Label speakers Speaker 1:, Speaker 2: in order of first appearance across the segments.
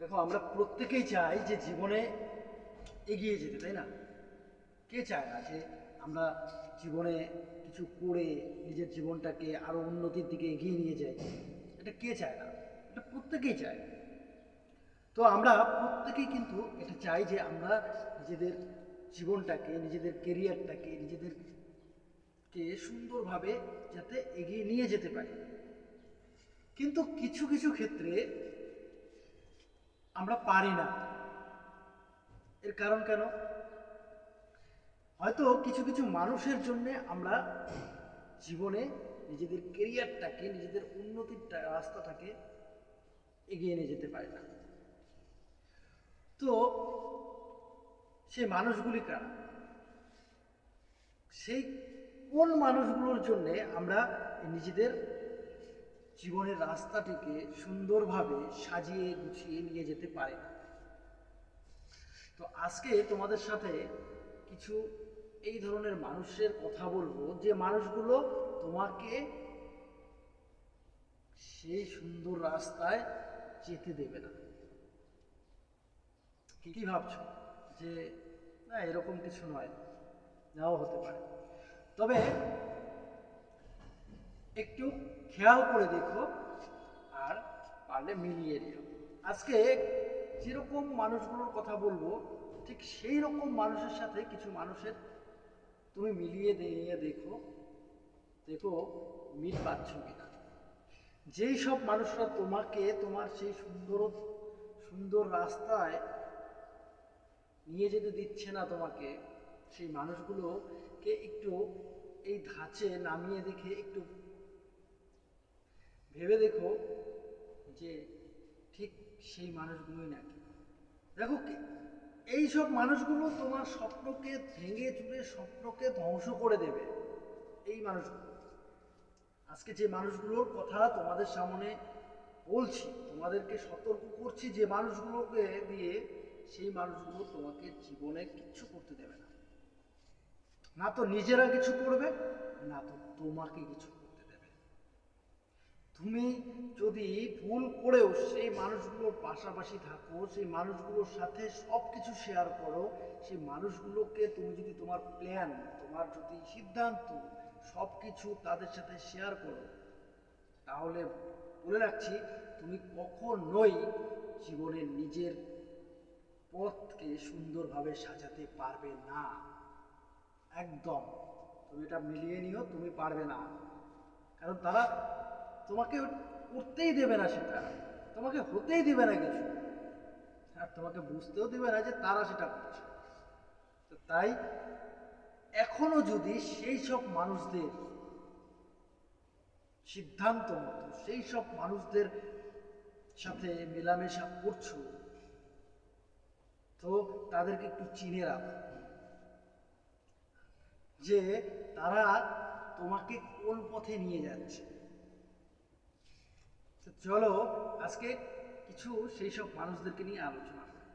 Speaker 1: দেখো, আমরা প্রত্যেকেই চাই যে জীবনে এগিয়ে যেতে, তাই না? কে চায় না যে আমরা জীবনে কিছু করে নিজের জীবনটাকে আরও উন্নতির দিকে এগিয়ে নিয়ে যাই? এটা কে চায় না? এটা প্রত্যেকেই চায়। তো আমরা প্রত্যেকেই কিন্তু এটা চাই যে আমরা নিজেদের জীবনটাকে, নিজেদের কেরিয়ারটাকে নিজেদেরকে সুন্দরভাবে যাতে এগিয়ে নিয়ে যেতে পারি। কিন্তু কিছু কিছু ক্ষেত্রে আমরা পারি না। এর কারণ কেন? হয়তো কিছু কিছু মানুষের জন্য আমরা জীবনে নিজেদের কেরিয়ারটাকে নিজেদের উন্নতির রাস্তাটাকে এগিয়ে নিয়ে যেতে পারি না। তো সেই মানুষগুলি কারা? সেই কোন মানুষগুলোর জন্যে আমরা নিজেদের জীবনের রাস্তাটিকে সুন্দরভাবে সাজিয়ে গুছিয়ে নিয়ে যেতে পারে না। তো আজকে তোমাদের সাথে কিছু এই ধরনের মানুষের কথা বলব, যে মানুষগুলো তোমাকে সেই সুন্দর রাস্তায় যেতে দেবে না। কি কি ভাবছ? যে না, এরকম কিছু নয়, নাও হতে পারে। তবে একটু খেয়াল করে দেখো আর পারলে মিলিয়ে দিও আজকে যেরকম মানুষগুলোর কথা বলব, ঠিক সেই রকম মানুষের সাথে কিছু মানুষের তুমি মিলিয়ে দিয়ে দেখো দেখো মিল পাচ্ছ কিনা। যেই সব মানুষরা তোমাকে, তোমার সেই সুন্দর সুন্দর রাস্তায় নিয়ে যেতে দিচ্ছে না তোমাকে, সেই মানুষগুলোকে একটু এই ধাঁচে নামিয়ে দেখে একটু ভেবে দেখো যে ঠিক সেই মানুষগুলোই নাকি। দেখো এই সব মানুষগুলো তোমার স্বপ্নকে ভেঙে চুরে স্বপ্নকে ধ্বংস করে দেবে, এই মানুষগুলো। আজকে যে মানুষগুলোর কথা তোমাদের সামনে বলছি, তোমাদেরকে সতর্ক করছি, যে মানুষগুলোকে দিয়ে সেই মানুষগুলো তোমাকে জীবনে কিচ্ছু করতে দেবে না। না তো নিজেরা কিছু করবে, না তো তোমাকে কিছু তুমি যদি ভুল করেও সেই মানুষগুলোর পাশাপাশি থাকো, সেই মানুষগুলোর সাথে সব কিছু শেয়ার করো, সেই মানুষগুলোকে তুমি যদি তোমার প্ল্যান তোমার যদি সিদ্ধান্ত সব কিছু তাদের সাথে শেয়ার করো, তাহলে বলে রাখছি তুমি কখনোই জীবনে নিজের পথকে সুন্দরভাবে সাজাতে পারবে না। একদম। তুমি এটা মিলিয়ে নিও, তুমি পারবে না। কারণ তারা তোমাকে করতেই দেবে না সেটা তোমাকে হতেই দেবে না কিছু। আর তোমাকে বুঝতেও দেবে না যে তারা সেটা করছে। তো তাই এখনও যদি সেই সব মানুষদের সিদ্ধান্ত মতো, সেই সব মানুষদের সাথে মেলামেশা করছ, তো তাদেরকে একটু চিনে রাখো যে তারা তোমাকে কোন পথে নিয়ে যাচ্ছে। তো চলো আজকে কিছু সেই সব মানুষদেরকে নিয়ে আলোচনা করি।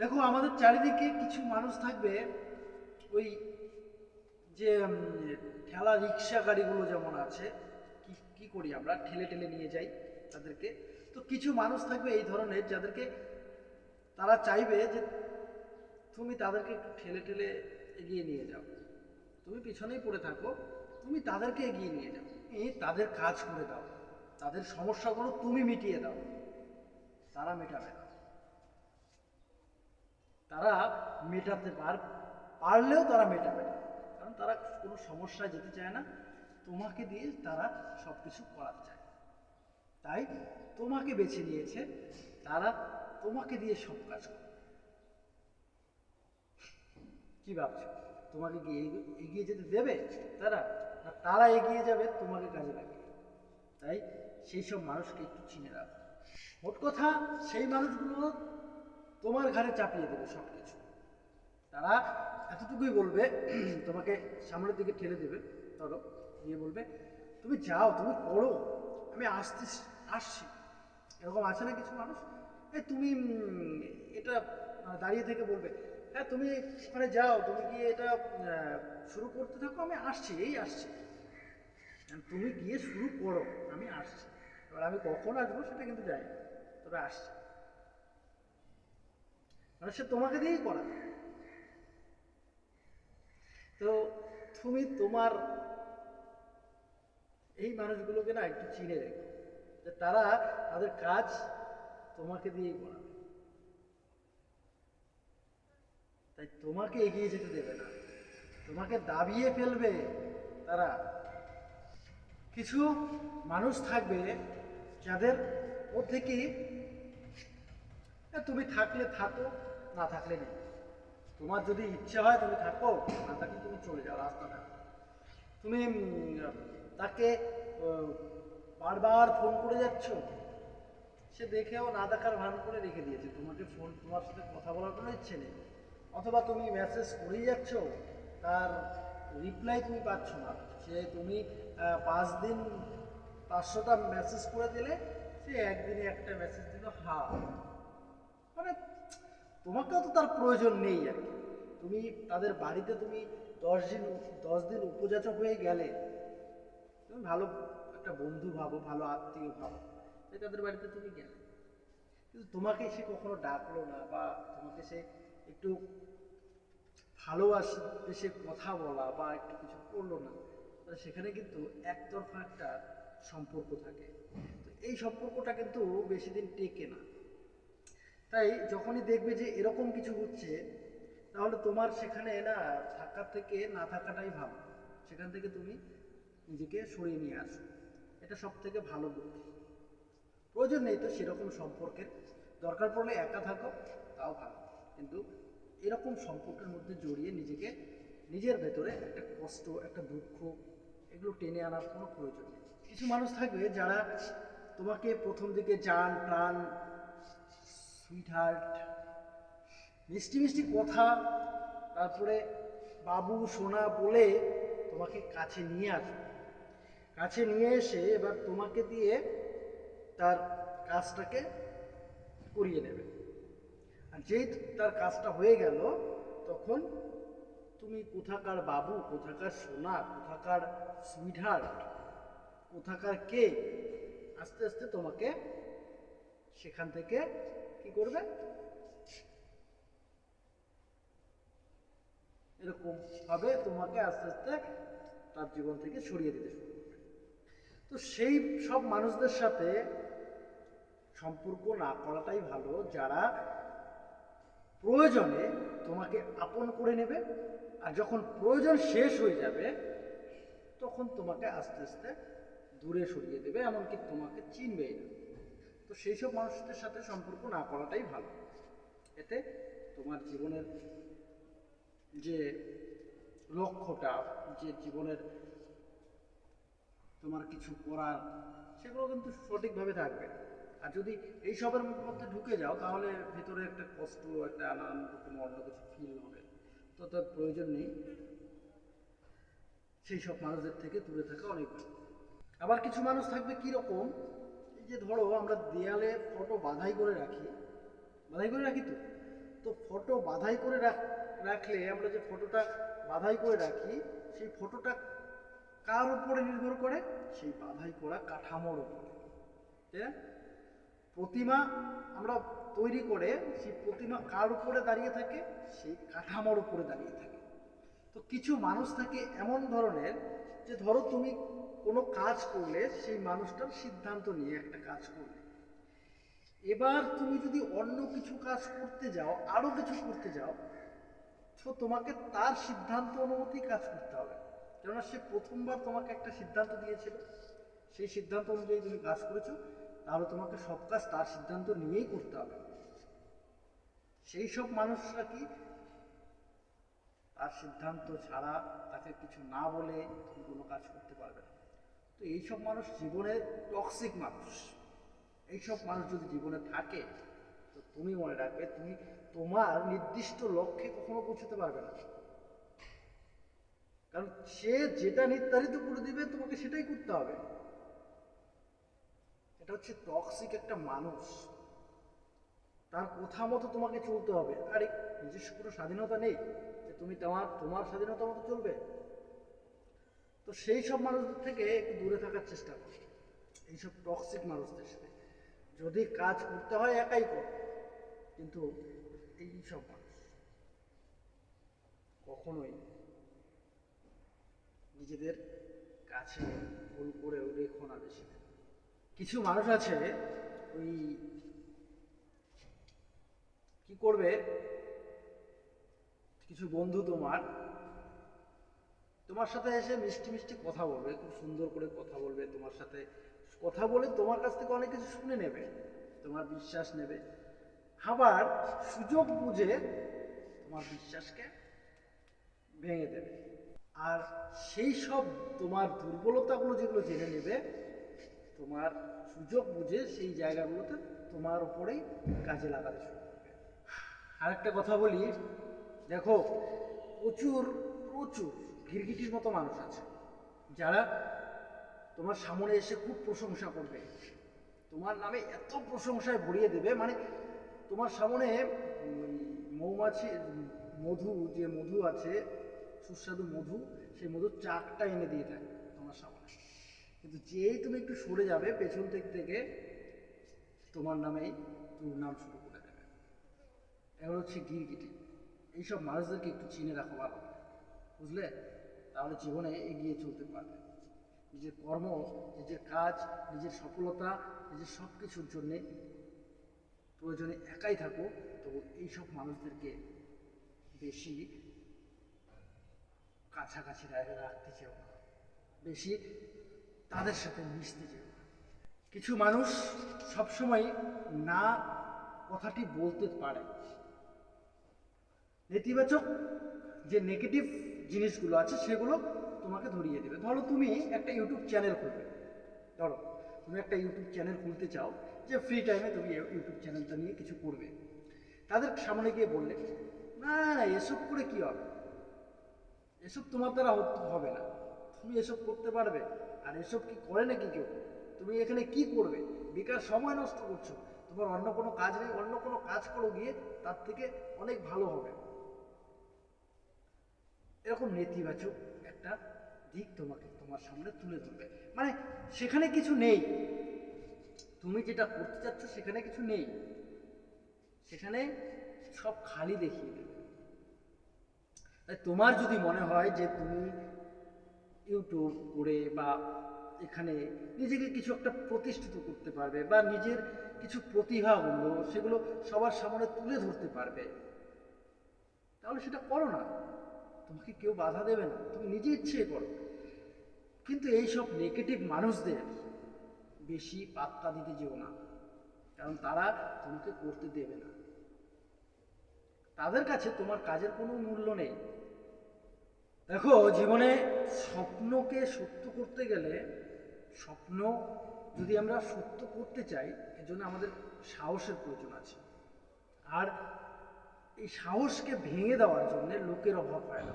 Speaker 1: দেখো, আমাদের চারিদিকে কিছু মানুষ থাকবে, ওই যে ঠেলা রিক্সা গাড়িগুলো যেমন আছে, কি কি করি আমরা? ঠেলে ঠেলে নিয়ে যাই তাদেরকে। তো কিছু মানুষ থাকবে এই ধরনের যাদেরকে তারা চাইবে যে, তুমি তাদেরকে ঠেলে ঠেলে এগিয়ে নিয়ে যাও। তুমি পিছনেই পড়ে থাকো, তুমি তাদেরকে এগিয়ে নিয়ে যাও। এই তাদের কাজ করে দাও। তাদের সমস্যাগুলো তুমি মিটিয়ে দাও। তারা মেটাবে না। তারা মেটাতে পার, পারলেও তারা মেটাবে না। কারণ তারা কোনো সমস্যায় যেতে চায় না। তোমাকে দিয়ে তারা সব কিছু করাতে চায়। তাই তোমাকে বেছে নিয়েছে। তারা তোমাকে দিয়ে সব কাজ করবে কি ভাবছ? তোমাকে এগিয়ে যেতে দেবে তারা? না তারা এগিয়ে যাবে, তোমাকে কাজে লাগিয়ে। তাই সেই সব মানুষকে একটু চিনে রাখো। মোট কথা সেই মানুষগুলো তোমার ঘাড়ে চাপিয়ে দেবে সব কিছু তারা এতটুকুই বলবে তোমাকে সামনের দিকে ঠেলে দেবে ধরো দিয়ে বলবে তুমি যাও তুমি করো আমি আসতে আসছি। এরকম আছে না কিছু মানুষ? এই তুমি এটা আহ, দাঁড়িয়ে থেকে বলবে হ্যাঁ তুমি ওখানে যাও তুমি গিয়ে এটা শুরু করতে থাকো আমি আসছি এই আসছি। তুমি গিয়ে শুরু করো। আমি আসছি। এবার আমি কখন আসব সেটা কিন্তু না, তবে আসছি। মানে সে তোমাকে দিয়েই করাবে তো তুমি তোমার এই মানুষগুলোকে না একটু চিনে রেখো। যে তারা তাদের কাজ তোমাকে দিয়েই করাবে। তাই তোমাকে এগিয়ে যেতে দেবে না। তোমাকে দাবিয়ে ফেলবে তারা। কিছু মানুষ থাকবে যাদের মধ্যে কি এ, তুমি থাকলে থাকো না থাকলে নেই। তোমার যদি ইচ্ছে হয় তুমি থাকো না থাকলে তুমি চলে যাও রাস্তা থাকো তুমি তাকে বারবার ফোন করে যাচ্ছ? সে দেখেও না দেখার ভান করে রেখে দিয়েছে। তোমাকে ফোন তোমার সাথে কথা বলার কোনো ইচ্ছে নেই। অথবা তুমি মেসেজ করেই যাচ্ছ তার রিপ্লাই তুমি পাচ্ছ না। সে তুমি পাঁচ দিন পাঁচশোটা মেসেজ করে দিলে, সে একদিনে একটা মেসেজ দিল, হা। মানে তোমাকেও তো তার প্রয়োজন নেই আর কি। তুমি তাদের বাড়িতে তুমি দশ দিন দশ দিন উপযাচক হয়ে গেলে, তুমি ভালো একটা বন্ধু ভাবো, ভালো আত্মীয় ভাবো তাই তাদের বাড়িতে তুমি গেলে। কিন্তু তোমাকে সে কখনো ডাকলো না বা তোমাকে সে একটু ভালোবাসে, সে কথা বলা বা একটু কিছু করল না তাহলে সেখানে কিন্তু একতরফা একটা সম্পর্ক থাকে। তো এই সম্পর্কটা কিন্তু বেশি দিন টেকে না। তাই যখনই দেখবে যে এরকম কিছু হচ্ছে, তাহলে তোমার সেখানে না থাকার থেকে না থাকাটাই ভালো। সেখান থেকে তুমি নিজেকে সরিয়ে নিয়ে আসো। এটা সব থেকে ভালো বুদ্ধি। প্রয়োজন নেই তো সেরকম সম্পর্কের। দরকার পড়লে একা থাকো, তাও ভালো। কিন্তু এরকম সম্পর্কের মধ্যে জড়িয়ে নিজেকে, নিজের ভেতরে একটা কষ্ট, একটা দুঃখ, এগুলো টেনে আনার কোনো প্রয়োজন নেই। কিছু মানুষ থাকবে যারা তোমাকে প্রথম দিকে জান, প্রাণ সুইট হার্ট মিষ্টি মিষ্টি কথা, তারপরে বাবু, সোনা বলে তোমাকে কাছে নিয়ে আসবে। কাছে নিয়ে এসে এবার তোমাকে দিয়ে তার কাজটাকে করিয়ে নেবে। যেই তার কাজটা হয়ে গেল, তখন তুমি কোথাকার বাবু, কোথাকার সোনা, কোথাকার সুইটহার্ট কোথাকার কে, আস্তে আস্তে তোমাকে সেখান থেকে কি করবে? এরকম ভাবে তোমাকে আস্তে আস্তে তার জীবন থেকে সরিয়ে দিতে শুরু তো সেই সব মানুষদের সাথে সম্পর্ক না করাটাই ভালো। যারা প্রয়োজনে তোমাকে আপন করে নেবে, আর যখন প্রয়োজন শেষ হয়ে যাবে, তখন তোমাকে আস্তে আস্তে দূরে সরিয়ে দেবে, এমনকি তোমাকে চিনবেই না। তো সেই সব মানুষদের সাথে সম্পর্ক না করাটাই ভালো। এতে তোমার জীবনের যে লক্ষ্যটা, যে জীবনের তোমার কিছু করার, সেগুলো কিন্তু সঠিকভাবে থাকবে। আর যদি এই সবের মধ্যে ঢুকে যাও, তাহলে ভেতরে একটা কষ্ট, একটা নানান রকম অন্য কিছু ফিল হবে। তো তার প্রয়োজন নেই। সেই সব মানুষদের থেকে দূরে থাকা অনেক ভালো। আবার কিছু মানুষ থাকবে কীরকম? এই যে ধরো, আমরা দেয়ালে ফটো বাধাই করে রাখি। বাধাই করে রাখি তো? তো ফটো বাধাই করে রাখ- রাখলে আমরা যে ফটোটা বাধাই করে রাখি, সেই ফটোটা কার উপরে নির্ভর করে? সেই বাধাই করা কাঠামোর উপরে। তাই না? প্রতিমা আমরা তৈরি করে সেই প্রতিমা কার উপরে দাঁড়িয়ে থাকে? সেই কাঠামোর উপরে দাঁড়িয়ে থাকে। তো কিছু মানুষ থাকে এমন ধরনের যে ধরো তুমি কোনো কাজ করলে সেই মানুষটার সিদ্ধান্ত নিয়ে একটা কাজ করলে। এবার তুমি যদি অন্য কিছু কাজ করতে যাও, আরও কিছু করতে যাও, তো তোমাকে তার সিদ্ধান্ত অনুমতি কাজ করতে হবে। কেননা সে প্রথমবার তোমাকে একটা সিদ্ধান্ত দিয়েছিল। সেই সিদ্ধান্ত অনুযায়ী তুমি কাজ করেছ। তাহলে তোমাকে সব কাজ তার সিদ্ধান্ত নিয়েই করতে হবে। সেই সব মানুষরা কি? তার সিদ্ধান্ত ছাড়া তাকে কিছু না বলে তুমি কোনো কাজ করতে পারবে না। তো এইসব মানুষ জীবনে টক্সিক মানুষ। এইসব মানুষ যদি জীবনে থাকে, তো তুমি মনে রাখবে, তুমি তোমার নির্দিষ্ট লক্ষ্যে কখনো পৌঁছতে পারবে না। কারণ সে যেটা নির্ধারিত করে দিবে, তোমাকে সেটাই করতে হবে। এটা হচ্ছে টক্সিক একটা মানুষ। তার কথা মতো তোমাকে চলতে হবে। আরে, নিজস্ব কোনো স্বাধীনতা নেই যে তুমি তোমার তোমার স্বাধীনতা মতো চলবে। তো সেই সব মানুষদের থেকে একটু দূরে থাকার চেষ্টা করো। এইসব টক্সিক মানুষদের সাথে। যদি কাজ করতে হয় একাই করো। কিন্তু এই সব মানুষ কখনোই নিজেদের কাছে ভুল করেও রেখো না বেশি। কিছু মানুষ আছে, ওই কি করবে? কিছু বন্ধু তোমার তোমার সাথে এসে মিষ্টি মিষ্টি কথা বলবে, খুব সুন্দর করে কথা বলবে, তোমার সাথে কথা বলে তোমার কাছ থেকে অনেক কিছু শুনে নেবে, তোমার বিশ্বাস নেবে। আবার সুযোগ বুঝে তোমার বিশ্বাসকে ভেঙে দেবে। আর সেই সব তোমার দুর্বলতাগুলো যেগুলো জেনে নেবে তোমার সুযোগ বুঝে সেই জায়গাগুলোতে তোমার উপরেই কাজে লাগাতে শুরু করবে। আরেকটা কথা বলি, দেখো, প্রচুর প্রচুর গিরগিটির মতো মানুষ আছে, যারা তোমার সামনে এসে খুব প্রশংসা করবে। তোমার নামে এত প্রশংসায় ভরিয়ে দেবে মানে তোমার সামনে মৌমাছি, মধু, যে মধু আছে, সুস্বাদু মধু, সেই মধুর চাকটা এনে দিয়ে সামনে কিন্তু যেই তুমি একটু সরে যাবে পেছন দিক থেকে, তোমার নামেই নাম শুরু করে দেবে। এগুলো হচ্ছে গিরগিটি। এইসব মানুষদেরকে একটু চিনে রাখো ভালো। বুঝলে? তাহলে জীবনে এগিয়ে চলতে পারবে। নিজের কর্ম, নিজের কাজ, নিজের সফলতা, নিজের সব কিছুর জন্যে প্রয়োজনে একাই থাকো। তো এইসব মানুষদেরকে বেশি কাছাকাছি রাখতে চেও না। বেশি তাদের সাথে মিশতে না। কিছু মানুষ সবসময় না কথাটি বলতে পারে। নেতিবাচক যে নেগেটিভ জিনিসগুলো আছে, সেগুলো তোমাকে ধরিয়ে দেবে। ধরো তুমি একটা ইউটিউব চ্যানেল খুলবে। ধরো, তুমি একটা ইউটিউব চ্যানেল খুলতে চাও যে ফ্রি টাইমে তুমি ইউটিউব চ্যানেলটা নিয়ে কিছু করবে। তাদের সামনে গিয়ে বললে, না না এসব করে কি হবে? এসব তোমার দ্বারা হবে না। তুমি এসব করতে পারবে? আর এসব কি করে নাকি কেউ? তুমি এখানে কি করবে? বেকার সময় নষ্ট করছ। তোমার অন্য কোনো কাজ নেই, অন্য কোনো কাজ করো গিয়ে তার থেকে অনেক ভালো হবে। এরকম নেতিবাচক একটা দিক তোমাকে তোমার সামনে তুলে ধরবে। মানে সেখানে কিছু নেই। তুমি যেটা করতে চাচ্ছ সেখানে কিছু নেই। সেখানে সব খালি দেখিয়ে দেবে। তাই তোমার যদি মনে হয় যে তুমি ইউটিউব করে বা এখানে নিজেকে কিছু একটা প্রতিষ্ঠিত করতে পারবে বা নিজের কিছু প্রতিভাগুলো সেগুলো সবার সামনে তুলে ধরতে পারবে। তাহলে সেটা করো না। তোমাকে কেউ বাধা দেবে না। তুমি নিজে ইচ্ছে করো। কিন্তু এই সব নেগেটিভ মানুষদের বেশি পাত্তা দিতে যেও না। কারণ তারা তোমাকে করতে দেবে না। তাদের কাছে তোমার কাজের কোনো মূল্য নেই। দেখো, জীবনে স্বপ্নকে সত্য করতে গেলে স্বপ্ন যদি আমরা সত্য করতে চাই, এজন্য আমাদের সাহসের প্রয়োজন আছে। আর এই সাহসকে ভেঙে দেওয়ার জন্য লোকের অভাব হয় না।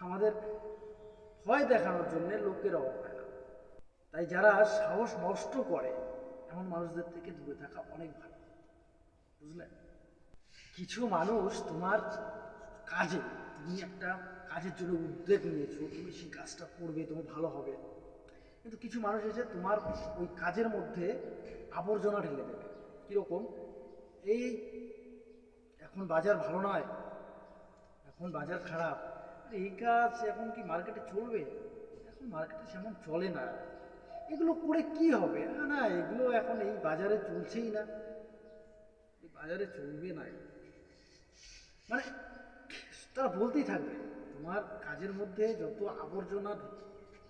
Speaker 1: আমাদের ভয় দেখানোর জন্য লোকের অভাব হয় না। তাই যারা সাহস নষ্ট করে, এমন মানুষদের থেকে দূরে থাকা অনেক ভালো। বুঝলে? কিছু মানুষ তোমার কাজে, তুমি একটা কাজের জন্য উদ্যোগ নিয়েছো, তুমি সেই কাজটা করবে, তোমার ভালো হবে। কিন্তু কিছু মানুষ এসে তোমার ওই কাজের মধ্যে আবর্জনা ঢেলে দেবে। কীরকম? এই এখন বাজার ভালো নয়, এখন বাজার খারাপ। এই কাজ এখন কি মার্কেটে চলবে? এখন মার্কেটে সেমন চলে না। এগুলো করে কি হবে? না না, এগুলো এখন এই বাজারে চলছেই না। এই বাজারে চলবে না। মানে তারা বলতেই থাকবে। তোমার কাজের মধ্যে যত আবর্জনা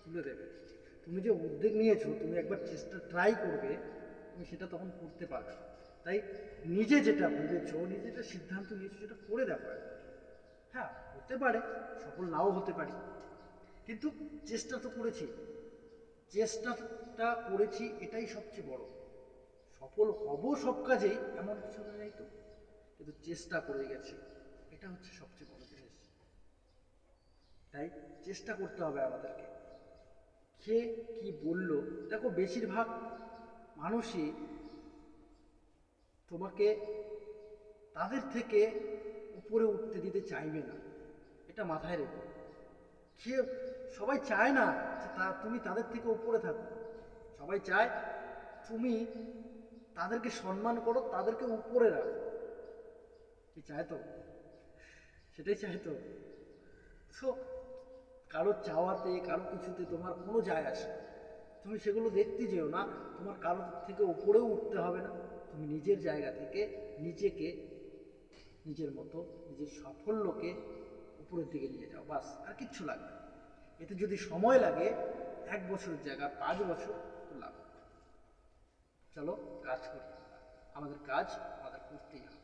Speaker 1: তুলে দেবে, তুমি যে উদ্যোগ নিয়েছো, তুমি একবার চেষ্টা ট্রাই করবে, তুমি সেটা তখন করতে পারবে। তাই নিজে যেটা ভেবেছো, নিজে যেটা সিদ্ধান্ত নিয়েছো, সেটা করে দেখো। হ্যাঁ হতে পারে, সফল নাও হতে পারি। কিন্তু চেষ্টা তো করেছি। চেষ্টাটা করেছি, এটাই সবচেয়ে বড়। সফল হব সব কাজেই, এমন কিছু নেই তো? কিন্তু চেষ্টা করে গেছি, এটা হচ্ছে সবচেয়ে তাই চেষ্টা করতে হবে আমাদেরকে। কে কি বলল? দেখো, বেশিরভাগ মানুষই তোমাকে তাদের থেকে উপরে উঠতে দিতে চাইবে না। এটা মাথায় রেখো। সে সবাই চায় না যে তা, তুমি তাদের থেকে উপরে থাকো। সবাই চায় তুমি তাদেরকে সম্মান করো, তাদেরকে উপরে রাখো। কি চায় তো? সেটাই চায় তো। তো কারোর চাওয়াতে, কারও কিছুতে তোমার কোনো যায় আসে। তুমি সেগুলো দেখতে যেও না, তোমার কারোর থেকে উপরেও উঠতে হবে না তুমি নিজের জায়গা থেকে নিজেকে, নিজের মতো, নিজের সাফল্যকে উপরের দিকে নিয়ে যাও, বাস, আর কিচ্ছু লাগবে। এতে যদি সময় লাগে, এক বছরের জায়গায় পাঁচ বছর লাভ চলো, কাজ করি আমাদের কাজ আমাদের করতেই হবে